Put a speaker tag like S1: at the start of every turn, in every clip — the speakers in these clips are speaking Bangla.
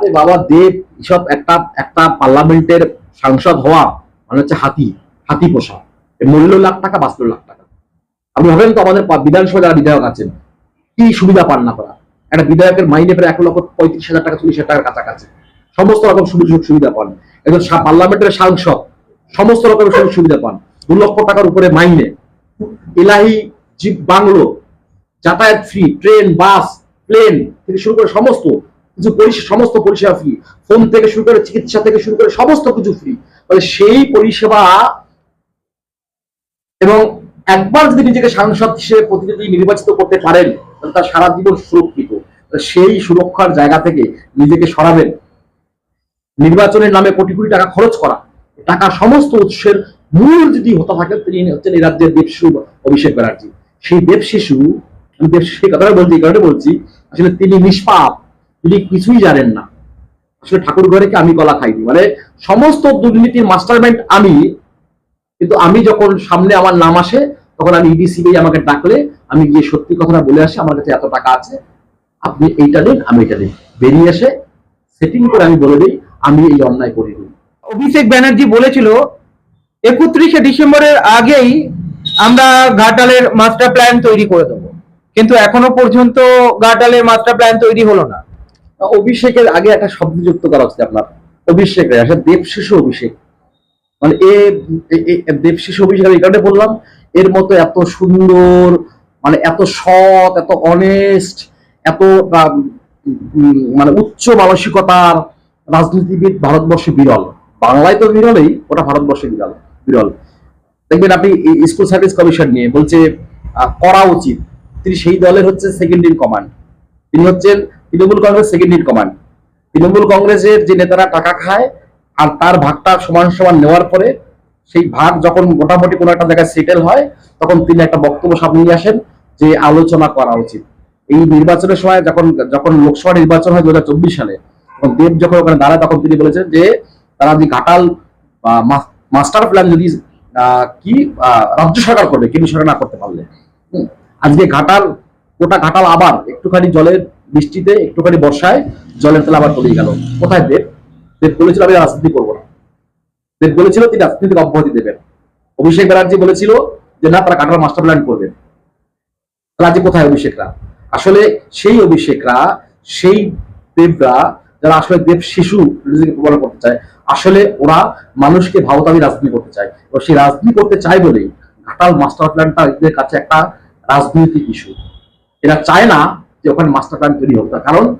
S1: আরে বাবা, দেব, এসব একটা একটা পার্লামেন্টের সাংসদ হওয়া মানে হচ্ছে হাতি হাতি পোষা। মূল্য লাখ টাকা, বাঁচলো লাখ টাকা। আপনি ভাবেন তো আমাদের বিধানসভা যারা বিধায়ক আছেন, কি সুবিধা পান না করা? একটা বিধায়কের মাইনে প্রায় এক লক্ষ পঁয়ত্রিশ হাজার টাকা, চল্লিশ হাজার টাকার কাছাকাছি। সমস্ত রকম সুযোগ সুবিধা পান। একজন পার্লামেন্টের সাংসদ, সমস্ত রকমের সুযোগ সুবিধা পান। দু লক্ষ টাকার উপরে মাইনে। এলাহি জিপ বাংলো, যাতায়াত ফ্রি ট্রেন বাস প্লেন থেকে শুরু করে সমস্ত কিছু সমস্ত পরিষেবা ফ্রি ফোন থেকে শুরু করে চিকিৎসা থেকে শুরু করে সমস্ত কিছু ফ্রি তাহলে সেই পরিষেবা এবং একবার যদি নিজেকে সাংসদ হিসেবে প্রতিনিধি নির্বাচিত করতে পারেন, তাহলে তার সারা জীবন সুরক্ষিত। সেই সুরক্ষার জায়গা থেকে নিজেকে সরাবেন। নির্বাচনের নামে কোটি কোটি টাকা খরচ করা। টাকা সমস্ত উৎসের মূল যদি হতে থাকেন, তিনি হচ্ছেন এই রাজ্যের দেবশিশু অভিষেক ব্যানার্জি। সেই দেবশিশু, আমি দেবশিশু কথাটা বলছি, এই কারণে বলছি, আসলে তিনি নিষ্পাপ। তিনি কিছুই জানেন না। আসলে ঠাকুর ঘরে কি আমি কলা খাইনি। মানে সমস্ত দুর্নীতির মাস্টারমাইন্ড আমি, কিন্তু আমি যখন সামনে আমার নাম আসে, তখন আমি ইডি সিবিআই আমাকে ডাকলে, আমি গিয়ে সত্যি কথাটা বলে আসি, আমার কাছে এত টাকা আছে, আপনি এইটা দিন আমি এটা দিন বেরিয়ে এসে সেটিং করে আমি বলে দিই, আমি এই অন্যায় করিনি
S2: অভিষেক ব্যানার্জি বলেছিল, একত্রিশে ডিসেম্বরের আগেই আমরা ঘাটালের মাস্টার প্ল্যান তৈরি করে দেবো। কিন্তু এখনও পর্যন্ত ঘাটালের মাস্টার প্ল্যান তৈরি হলো না।
S1: অভিষেকের আগে একটা শব্দ যুক্ত করা হচ্ছে আপনার। অভিষেক আসলে দেবশিশু অভিষেক। মানে এ, এ- দেবশিশু অভিষেক আমি কারণে বললাম, এর মতো এত সুন্দর মানে এত সৎ, এত অনেস্ট এত মানে উচ্চ মানসিকতার রাজনীতিবিদ ভারতবর্ষে বিরল। বাংলায় তো বিরলই, ওটা ভারতবর্ষে বিরল বিরল। দেখবেন আপনি স্কুল সার্ভিস কমিশন নিয়ে বলছে করা উচিত। তিনি সেই দলের হচ্ছে সেকেন্ড ইন কমান্ড তিনি হচ্ছেন Trinamool Congress second in command Trinamool কংগ্রেসের যে নেতারা টাকা খায় আর তার ভাগটা সমান সমান নেওয়ার পরে সেই ভাগ যখন মোটামুটি কোনো একটা জায়গায় সেটেল হয়, তখন তিনি একটা বক্তব্য সামনে নিয়ে আসেন যে আলোচনা করা উচিত। এই নির্বাচনের সময় যখন যখন লোকসভা নির্বাচন হয় দু হাজার চব্বিশ সালে, তখন দেব যখন ওখানে দাঁড়ায়, তখন তিনি বলেছেন যে তারা যে ঘাটাল মাস্টার প্ল্যান যদি কি রাজ্য সরকার করবে, কেন্দ্র সরকার না করতে পারলে। আজকে ঘাটাল, গোটা ঘাটাল আবার একটুখানি জলের বৃষ্টিতে একটুখানি বর্ষায় জলের তেল আবার তলিয়ে গেল। কোথায় দেব? দেব বলেছিল, আমি রাজনীতি করব না। দেব বলেছিল, তিনি রাজনীতিক অব্যাহতি দেবেন। অভিষেক ব্যানার্জি বলেছিল যে, না, তারা ঘাটাল মাস্টার প্ল্যান করবেন তাহলে কোথায় অভিষেকরা? আসলে সেই অভিষেকরা, সেই দেবরা, যারা আসলে দেব শিশু প্রমাণ করতে চায়, আসলে ওরা মানুষকে ভাবতামি রাজনীতি করতে চায়। এবং সেই রাজনীতি করতে চায় বলেই ঘাটাল মাস্টার প্ল্যানটা এদের কাছে একটা রাজনৈতিক ইস্যু এরা চায় না যে ওখানে মাস্টার প্ল্যান তৈরি হোক না। কারণ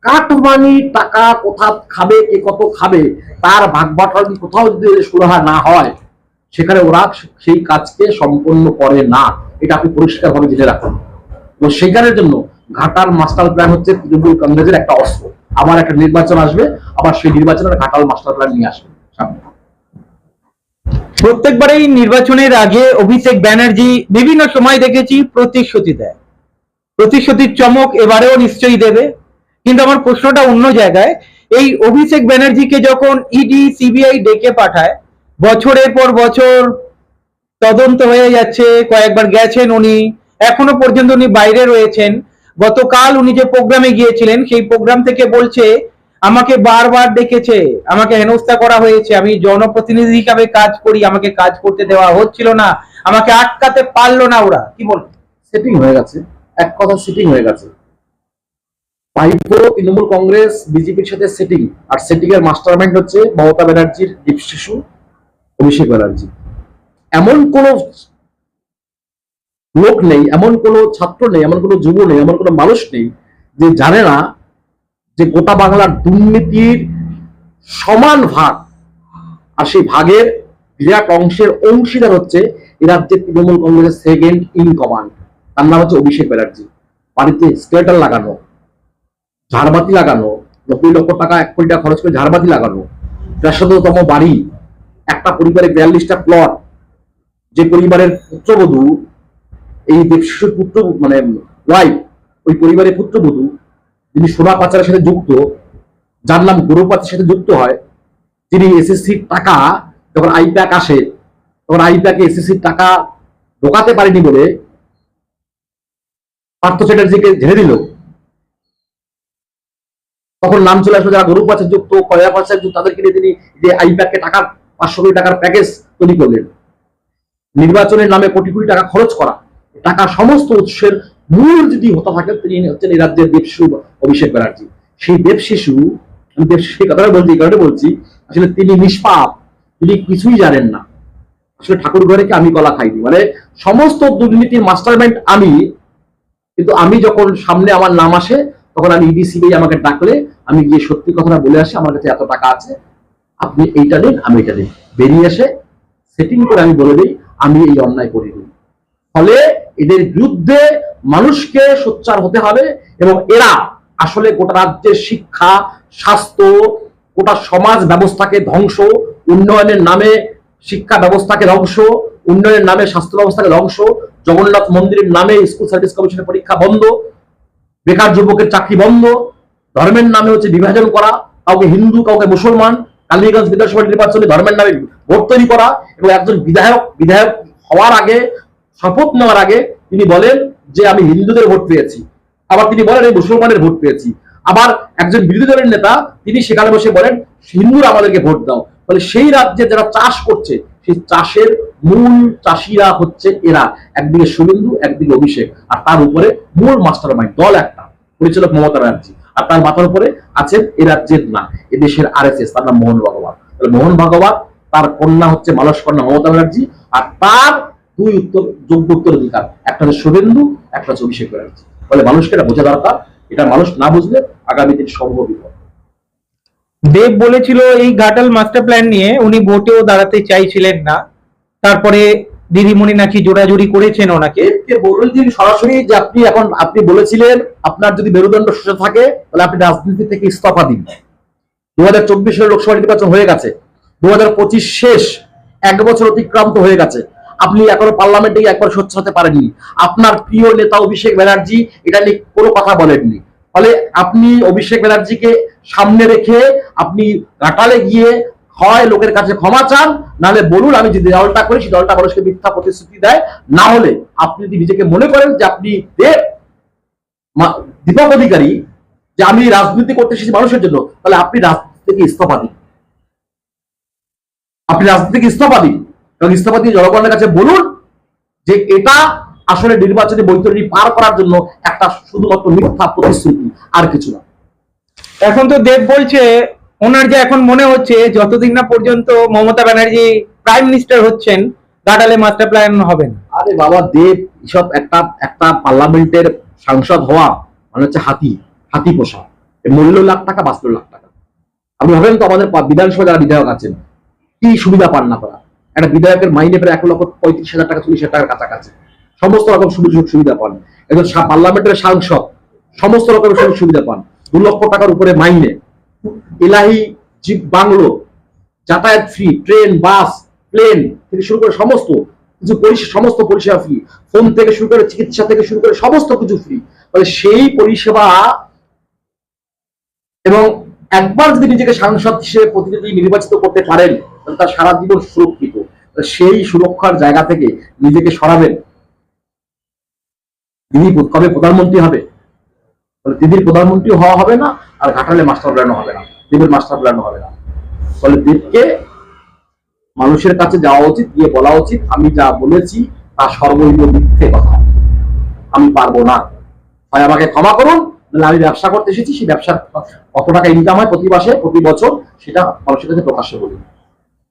S1: কাটমানি টাকা কোথা খাবে, কে কত খাবে, তার ভাগ বাটোয়ারা কোথাও যদি সুরাহা না হয়, সেখানে ওরা সেই কাজকে সম্পন্ন করে না। এটা আপনি পরিষ্কারভাবে জেনে রাখুন। এবং সেইখানের জন্য ঘাটাল মাস্টার প্ল্যান হচ্ছে তৃণমূল কংগ্রেসের একটা অস্ত্র। আবার একটা নির্বাচন আসবে, আবার সেই নির্বাচনের ঘাটাল মাস্টার প্ল্যান নিয়ে আসবে। সামনে।
S2: প্রত্যেকবারেই নির্বাচনের আগে অভিষেক ব্যানার্জি বিভিন্ন সময় দেখেছি প্রতিশ্রুতি দেয়। প্রতিশ্রুতির চমক এবারেও নিশ্চয়ই দেবে। কিন্তু আমার প্রশ্নটা অন্য জায়গায়, এই অভিষেক ব্যানার্জিকে যখন ইডি সিবিআই ডেকে পাঠায়, বছরের পর বছর তদন্ত হয়ে যাচ্ছে, কয়েকবার গেছেন উনি, এখনও পর্যন্ত উনি বাইরে রয়েছেন। গতকাল উনি যে প্রোগ্রামে গিয়েছিলেন, সেই প্রোগ্রাম থেকে বলছে, আমাকে বারবার ডেকেছে, আমাকে হেনস্থা করা হয়েছে, আমি জনপ্রতিনিধি হিসাবে কাজ করি, আমাকে কাজ করতে দেওয়া হচ্ছিল না, আমাকে আটকাতে পারল না ওরা। কি বল
S1: সেটিং হয়ে গেছে। এক কথা সেটিং হয়ে গেছে। তৃণমূল কংগ্রেস, বিজেপির সাথে সেটিং আর সেটিং এর মাস্টার মাইন্ড হচ্ছে মমতা ব্যানার্জির দীপ শিশু অভিষেক ব্যানার্জি। এমন কোন লোক নেই, এমন কোন ছাত্র নেই, এমন কোন যুব নেই, এমন কোন মানুষ নেই যে জানে না যে গোটা বাংলার দুর্নীতির সমান ভাগ। আর সেই ভাগের বিরাট অংশের অংশীদার হচ্ছে এ রাজ্যের তৃণমূল কংগ্রেসের সেকেন্ড ইন কমান্ড তার নাম হচ্ছে অভিষেক ব্যানার্জি। বাড়িতে স্কেলেটার লাগানো, ঝাড়বাতি লাগানো, নব্বই লক্ষ টাকা এক কোটি টাকা খরচ করে ঝাড়বাতি লাগানো। ব্যস্ততম বাড়ি, একটা পরিবারে বিয়াল্লিশটা প্লট যে পরিবারের পুত্রবধূ, এই দেবশিশুর পুত্র মানে ওয়াইফ ওই পরিবারের পুত্রবধূ, যিনি সোনা পাচারের সাথে যুক্ত, যার নাম গৌরবপাতের সাথে যুক্ত হয় যিনি এসএসসির টাকা যখন আইপ্যাক আসে, তখন আইপ্যাকে এসএসসির টাকা ঢোকাতে পারেনি বলে পার্থ চ্যাটার্জিকে ঝেড়ে দিল। তখন নাম চলে আসলো যারা গরু পাচার যুক্ত কয়লা পাচার যুক্ত তাদেরকে নিয়ে তিনি যে আইপ্যাককে টাকা পাঁচশো কোটি টাকার প্যাকেজ তৈরি করলেন। নির্বাচনের নামে কোটি কোটি টাকা খরচ করা টাকা সমস্ত উৎসের মূল যদি হতে থাকে তিনি হচ্ছেন এই রাজ্যের দেবশিশু অভিষেক ব্যানার্জি। সেই দেবশিশু, আমি দেবশিশু কথাটা বলছি, এই কারণে বলছি, আসলে তিনি নিষ্পাপ, তিনি কিছুই জানেন না। আসলে ঠাকুর ঘরে আমি কলা খাইনি মানে সমস্ত দুর্নীতির মাস্টারমাইন্ড আমি কিন্তু আমি যখন সামনে আমার নাম আসে, তখন আমি ইডি সিবিআই আমাকে ডাকলে, আমি গিয়ে সত্যি কথাটা বলে আসি, আমার কাছে এত টাকা আছে, আপনি এইটা নিন, আমি এটা নিন বেরিয়ে এসে সেটিং করে আমি বলে দিই, আমি এই অন্যায় করিনি ফলে এদের বিরুদ্ধে মানুষকে সোচ্চার হতে হবে এবং এরা আসলে গোটা রাজ্যের শিক্ষা, স্বাস্থ্য, গোটা সমাজ ব্যবস্থাকে ধ্বংস, উন্নয়নের নামে শিক্ষা ব্যবস্থাকে ধ্বংস, উন্নয়নের নামে স্বাস্থ্য ব্যবস্থাকে ধ্বংস জগন্নাথ মন্দিরের নামে স্কুল সার্ভিস কমিশনের পরীক্ষা বন্ধ, বেকার যুবকের চাকরি বন্ধ, ধর্মের নামে হচ্ছে বিভাজন করা, কাউকে হিন্দু, কাউকে মুসলমান, কালীগঞ্জ বিধানসভা নির্বাচনে ধর্মের নামে ভোট তৈরি করা এবং একজন বিধায়ক বিধায়ক হওয়ার আগে, শপথ নেওয়ার আগে তিনি বলেন যে আমি হিন্দুদের ভোট পেয়েছি। আবার তিনি বলেন আমি মুসলমানের ভোট পেয়েছি। আবার একজন বিরোধী দলের নেতা, তিনি সেখানে বসে বলেন, হিন্দুরা আমাদেরকে ভোট দাও। ফলে সেই রাজ্যে যারা চাষ করছে সেই চাষের মূল চাষিরা হচ্ছে এরা। একদিকে শুভেন্দু, একদিকে অভিষেক। আর তার উপরে মূল মাস্টার মাইন্ড দল একটা, পরিচালক মমতা ব্যানার্জি। আর তার মাথার উপরে আছেন এ রাজ্যের না এ দেশের আর এস এস তার নাম মোহন ভগবান। তাহলে মোহন ভগবান, তার কন্যা হচ্ছে মানস কন্যা মমতা ব্যানার্জি, আর তার দুই উত্তর, যোগ্য উত্তরাধিকার, একটা হচ্ছে শুভেন্দু, একটা হচ্ছে অভিষেক ব্যানার্জি। ফলে মানুষকে এটা বোঝা দরকার, এটা মানুষ না বুঝলে আগামী দিন সম্ভব বিপদ
S2: দেব বলেছিল এই ঘাটাল মাস্টার প্ল্যান নিয়ে উনি ভোটেও দাঁড়াতে চাইছিলেন না। তারপরে দিদিমণি নাকি জোড়াজুড়ি করেছেন ওনাকে।
S1: দিন সরাসরি যে আপনি এখন আপনি বলেছিলেন, আপনার যদি মেরুদণ্ড সুস্থ থাকে, তাহলে আপনি রাজনীতি থেকে ইস্তফা দিন। দু হাজার চব্বিশের লোকসভা নির্বাচন হয়ে গেছে। দু হাজার পঁচিশ শেষ, এক বছর অতিক্রান্ত হয়ে গেছে। আপনি এখনও পার্লামেন্টে একবার স্বচ্ছ হতে পারেননি। আপনার প্রিয় নেতা অভিষেক ব্যানার্জি, এটা নিয়ে কোনো কথা বলেননি। ফলে আপনি অভিষেক ব্যানার্জিকে সামনে রেখে আপনি ঘাটালে গিয়ে হয় লোকের কাছে ক্ষমা চান, নাহলে বলুন আমি যে দলটা করি, সেই দলটা মানুষকে মিথ্যা প্রতিশ্রুতি দেয়। না হলে আপনি যদি নিজেকে মনে করেন যে আপনি দেব দীপক অধিকারী, যে আমি রাজনীতি করতে এসেছি মানুষের জন্য, তাহলে আপনি রাজনীতি থেকে ইস্তফা দিন। আপনি রাজনীতি থেকে ইস্তফা দিন। এবং ইস্তফা দিয়ে জনগণের কাছে বলুন যে এটা আসলে নির্বাচনী বৈতরণী পার করার জন্য একটা শুধুমাত্র মিথ্যা প্রতিশ্রুতি আর কিছু না।
S2: এখন তো দেব বলছে ওনার যে এখন মনে হচ্ছে যতদিন না পর্যন্ত মমতা ব্যানার্জি প্রাইম মিনিস্টার হচ্ছেন ঘাটালে মাস্টার প্ল্যান হবে না।
S1: আরে বাবা দেব এসব একটা একটা পার্লামেন্টের সাংসদ হওয়া মানে হচ্ছে হাতি হাতি পোষা। মূল্য লাখ টাকা বাঁচলো লাখ টাকা। আপনি ভাবেন তো আমাদের বিধানসভা যারা বিধায়ক আছেন কি সুবিধা পান না তারা একটা বিধায়কের মাইনে প্রায় এক লক্ষ পঁয়ত্রিশ হাজার টাকা চল্লিশ হাজার টাকার কাছাকাছি। সমস্ত রকম সুযোগ সুবিধা পান। একজন পার্লামেন্টের সাংসদ, সমস্ত রকমের সুযোগ সুবিধা পান। দু লক্ষ টাকার উপরে মাইনে। এলাহি জিপ বাংলো, যাতায়াত ফ্রি ট্রেন বাস প্লেন থেকে শুরু করে সমস্ত কিছু সমস্ত পরিষেবা ফ্রি ফোন থেকে শুরু করে চিকিৎসা থেকে শুরু করে সমস্ত কিছু ফ্রি তাহলে সেই পরিষেবা এবং একবার যদি নিজেকে সাংসদ হিসেবে প্রতিনিধি নির্বাচিত করতে পারেন, তাহলে তার সারা জীবন সুরক্ষিত সেই সুরক্ষার জায়গা থেকে নিজেকে সরাবেন। দিদি কবে প্রধানমন্ত্রী হবে? তাহলে দিদির প্রধানমন্ত্রী হওয়া হবে না, আর ঘাটালে মাস্টার প্ল্যানও হবে না দেবের মাস্টার প্ল্যানও হবে না। ফলে দেবকে মানুষের কাছে যাওয়া উচিত, গিয়ে বলা উচিত, আমি যা বলেছি তা সর্বৈব মিথ্যে কথা। আমি পারব না। হয় আমাকে ক্ষমা করুন, নাহলে আমি ব্যবসা করতে এসেছি, সেই ব্যবসার কত টাকা ইনকাম হয় প্রতি মাসে, প্রতি বছর, সেটা মানুষের কাছে প্রকাশ্যে বলি।